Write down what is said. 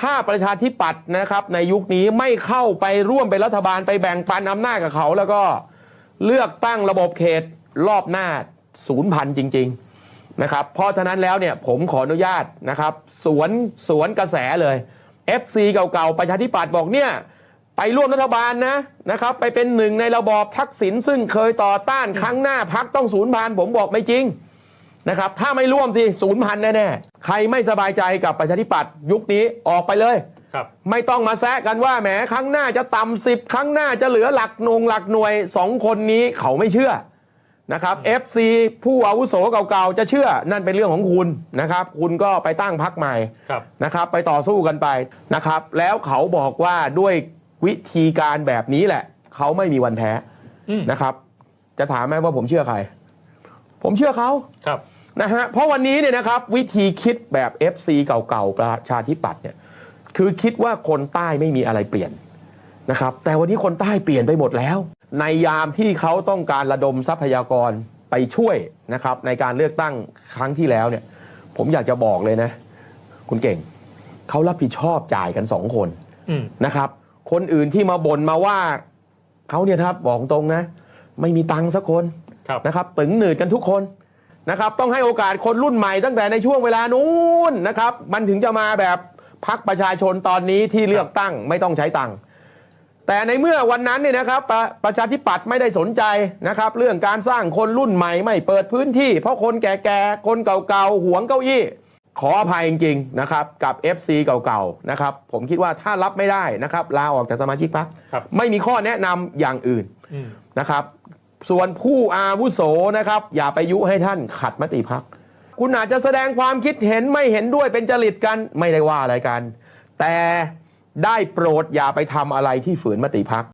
ถ้าประชาธิปัตย์นะครับ ในยุคนี้ไม่เข้าไปร่วมเป็นรัฐบาลไปแบ่งปันอำนาจกับเขา แล้วก็เลือกตั้งระบบเขตรอบหน้าศูนย์พันจริง ๆนะครับ เพราะฉะนั้นแล้วเนี่ยผมขออนุญาตนะครับ สวนสวนกระแสเลย FC เก่าๆ ประชาธิปัตย์บอกเนี่ยไปร่วมรัฐบาลนะนะครับ ไปเป็นหนึ่งในระบอบทักษิณซึ่งเคยต่อต้านครั้งหน้าพักต้องศูนย์พันผมบอกไม่จริง นะครับ ถ้าไม่ร่วมสิศูนย์พันแน่ๆใครไม่สบายใจกับประชาธิปัตย์ยุคนี้ออกไปเลยครับไม่ต้องมาแซะกันว่าแหมครั้งหน้าจะต่ำสิบครั้งหน้าจะเหลือหลักหนงหลักหน่วยสองคนนี้เขาไม่เชื่อนะครับ FC ผู้อาวุโสเก่าๆ จะเชื่อนั่นเป็นเรื่องของคุณนะครับ คุณก็ไปตั้งพักใหม่ครับนะครับ ไปต่อสู้กันไปนะครับ แล้วเขาบอกว่าด้วยวิธีการแบบนี้แหละ เขาไม่มีวันแพ้อืมนะครับ จะถามไหมว่าผมเชื่อใคร ผมเชื่อเขาครับ นะฮะเพราะวันนี้เนี่ยนะครับวิธีคิดแบบ FC เก่าๆ ประชาธิปัตย์เนี่ยคือคิดว่าคนใต้ไม่มีอะไรเปลี่ยนนะครับแต่วันนี้คนใต้เปลี่ยนไปหมดแล้ว ในยามที่เขาต้องการระดมทรัพยากรไปช่วยนะครับในการเลือกตั้งครั้งที่แล้วเนี่ยผมอยากจะบอกเลยนะ คุณเก่งเขารับผิดชอบจ่ายกันสองคนอืมนะครับ คนอื่นที่มาบ่นมาว่าเขาเนี่ยนะครับบอกตรงนะ ไม่มีตังค์สักคนครับนะครับตึงหนืดกันทุกคน นะครับต้องให้โอกาสคนรุ่นใหม่ตั้งแต่ในช่วงเวลานู้นนะครับ มันถึงจะมาแบบพักประชาชนตอนนี้ที่เลือกตั้งไม่ต้องใช้ตังค์แต่ในเมื่อวันนั้นเนี่ยนะครับประประชาธิปัตย์ไม่ได้สนใจนะครับ เรื่องการสร้างคนรุ่นใหม่ไม่เปิดพื้นที่ เพราะคนแก่ๆ คนเก่าๆหวงเก้าอี้ ขออภัยจริงๆนะครับกับ FC เก่าๆนะครับผมคิดว่าถ้ารับไม่ได้นะครับลาออกจากสมาชิกพรรคครับไม่มีข้อแนะนำอย่างอื่นอืมนะครับ ส่วนผู้อาวุโสนะครับ อย่าไปยุให้ท่านขัดมติพัก คุณอาจจะแสดงความคิดเห็นไม่เห็นด้วยเป็นจริตกันไม่ได้ว่าอะไรกัน แต่ได้โปรดอย่าไปทำอะไรที่ฝืนมติพัก